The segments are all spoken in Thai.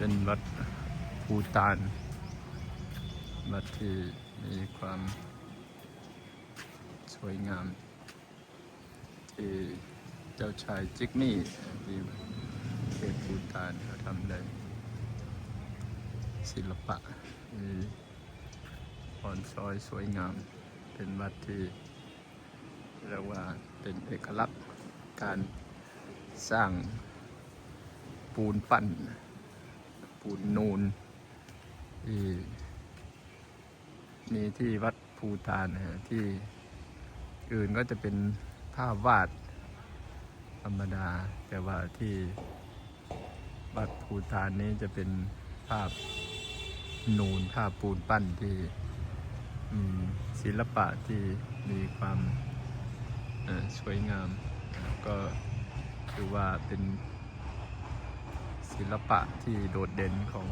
เป็นวัดภูตาน วัดที่มีความสวยงาม ที่เจ้าชายจิกนี่ที่ประเทศภูตานเขาทำได้ศิลปะมีอ่อนซอยสวยงาม เป็นวัดที่เรียกว่าเป็นเอกลักษณ์การสร้างปูนปั้น ปูนนูนที่มีที่วัดภูตานนะฮะที่อื่นก็จะเป็นภาพวาดธรรมดา แต่ว่าที่วัดภูตานนี้จะเป็นภาพนูนภาพปูนปั้นที่มีศิลปะที่มีความสวยงาม ก็ถือว่าเป็น ศิลปะที่โดดเด่นของ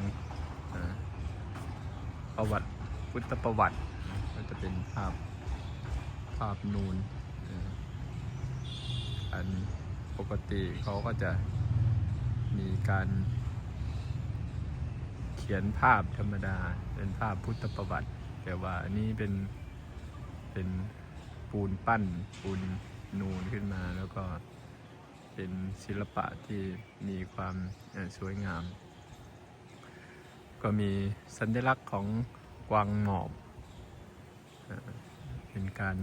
ประวัติพุทธประวัติ ก็จะเป็นภาพภาพนูนอันปกติเขาก็จะมีการเขียนภาพธรรมดา เป็นภาพพุทธประวัติ แต่ว่าอันนี้เป็นเป็นปูนปั้นปูนนูนขึ้นมาแล้วก็ เป็นศิลปะที่มีความสวยงาม ก็มีสัญลักษณ์ของกวางหมอบเอ่อเป็นการ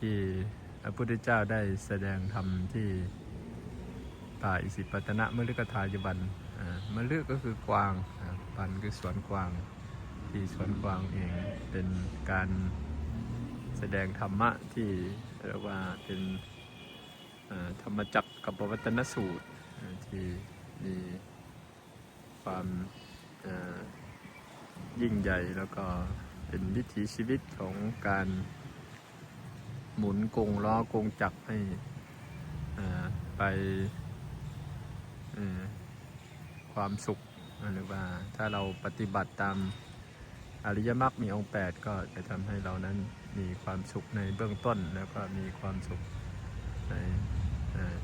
ที่พระพุทธเจ้าได้แสดงธรรมที่ป่าอิสิปตนะมฤคทายบันมฤคก็คือกวางอ่าปันคือสวนกวาง ที่สวนกวางเองเป็นการแสดงธรรมะที่เรียกว่าเป็น ธรรมจักรกับวัตนสูตรที่มีความยิ่งใหญ่แล้วก็เป็นวิถีชีวิตของการหมุนกงล้อกงจักรให้ไปความสุขหรือว่าถ้าเราปฏิบัติตามอริยมรรคมีองค์8ก็จะทำให้เรานั้นมีความสุขในเบื้องต้นแล้วก็มีความสุขใน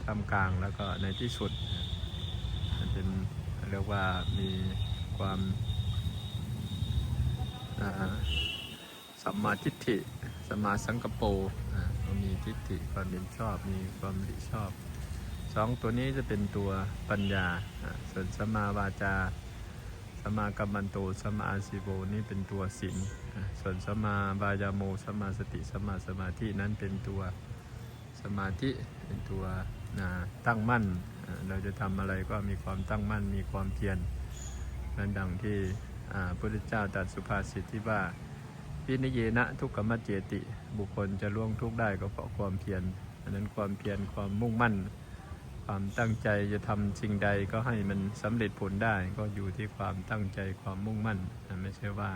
ท่ามกลางแล้วก็ในที่สุดมันเป็นเรียกว่ามีความสัมมาทิฏฐิสัมมาสังกปรอ่าก็มีทิฏฐิความเห็นชอบมีความดีชอบสองตัวนี้จะเป็นตัวปัญญาส่วนสัมมาวาจาสัมมากัมมันโตสัมมาอาชีโวนี่เป็นตัวศีลส่วนสัมมาวายาโมสัมมาสติสัมมาสมาธินั้นเป็นตัว สมาธิเป็นตัวนะตั้งมั่น เราจะทำอะไรก็มีความตั้งมั่น มีความเพียรนั้นดังที่พระพุทธเจ้าตรัสสุภาษิตที่ว่าพินิเยนะทุกขมัจเจติ บุคคลจะล่วงทุกข์ได้ก็เพราะความเพียรอันนั้นความเพียรความมุ่งมั่น ความตั้งใจจะทำสิ่งใดก็ให้มันสำเร็จผลได้ก็อยู่ที่ความตั้งใจความมุ่งมั่น ไม่ใช่ว่า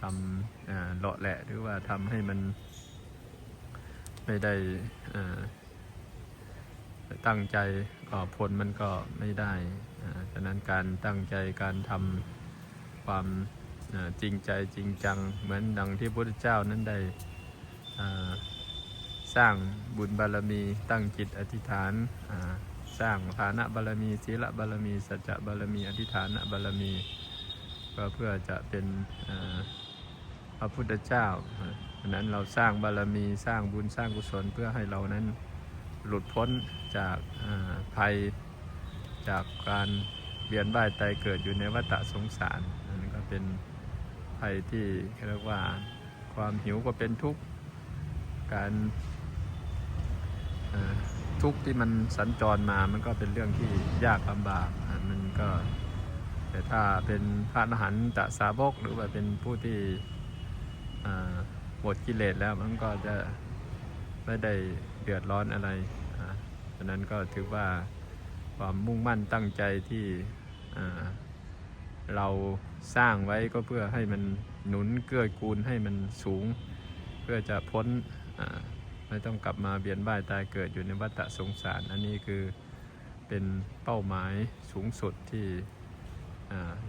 ทำเลาะแหละหรือว่าทำให้มัน ไม่ได้ตั้งใจก็ผลมันก็ไม่ได้ฉะนั้นการตั้งใจการทำความจริงใจจริงจัง เหมือนดังที่พระพุทธเจ้านั้นได้สร้างบุญบารมี ตั้งจิตอธิษฐานสร้างฐานะบารมีศีลบารมี สัจจะบารมี อธิษฐานบารมีก็เพื่อจะเป็นพระพุทธเจ้า ดังนั้นเราสร้างบารมีสร้างบุญสร้างกุศลเพื่อให้เรานั้นหลุดพ้นจากภัยจากการเวียนว่ายตายเกิดอยู่ในวัฏสงสารอันนั้นก็เป็นภัยที่เรียกว่าความหิวก็เป็นทุกข์การทุกข์ที่มันสัญจรมา มันก็เป็นเรื่องที่ยากลำบากมันก็แต่ถ้าเป็นพระอรหันตสาวกหรือว่าเป็นผู้ที่ หมดกิเลสแล้วมันก็จะไม่ได้เดือดร้อนอะไรฉะนั้นก็ถือว่าความมุ่งมั่นตั้งใจที่เราสร้างไว้ก็เพื่อให้มันหนุนเกื้อกูลให้มันสูง เพื่อจะพ้นไม่ต้องกลับมาเบียนว่ายตายเกิดอยู่ในวัฏสงสาร อันนี้คือเป็นเป้าหมายสูงสุดที่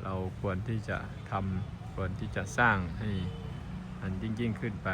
เราควรที่จะทำควรที่จะสร้างให้ หันยิ่งยิ่งขึ้นไป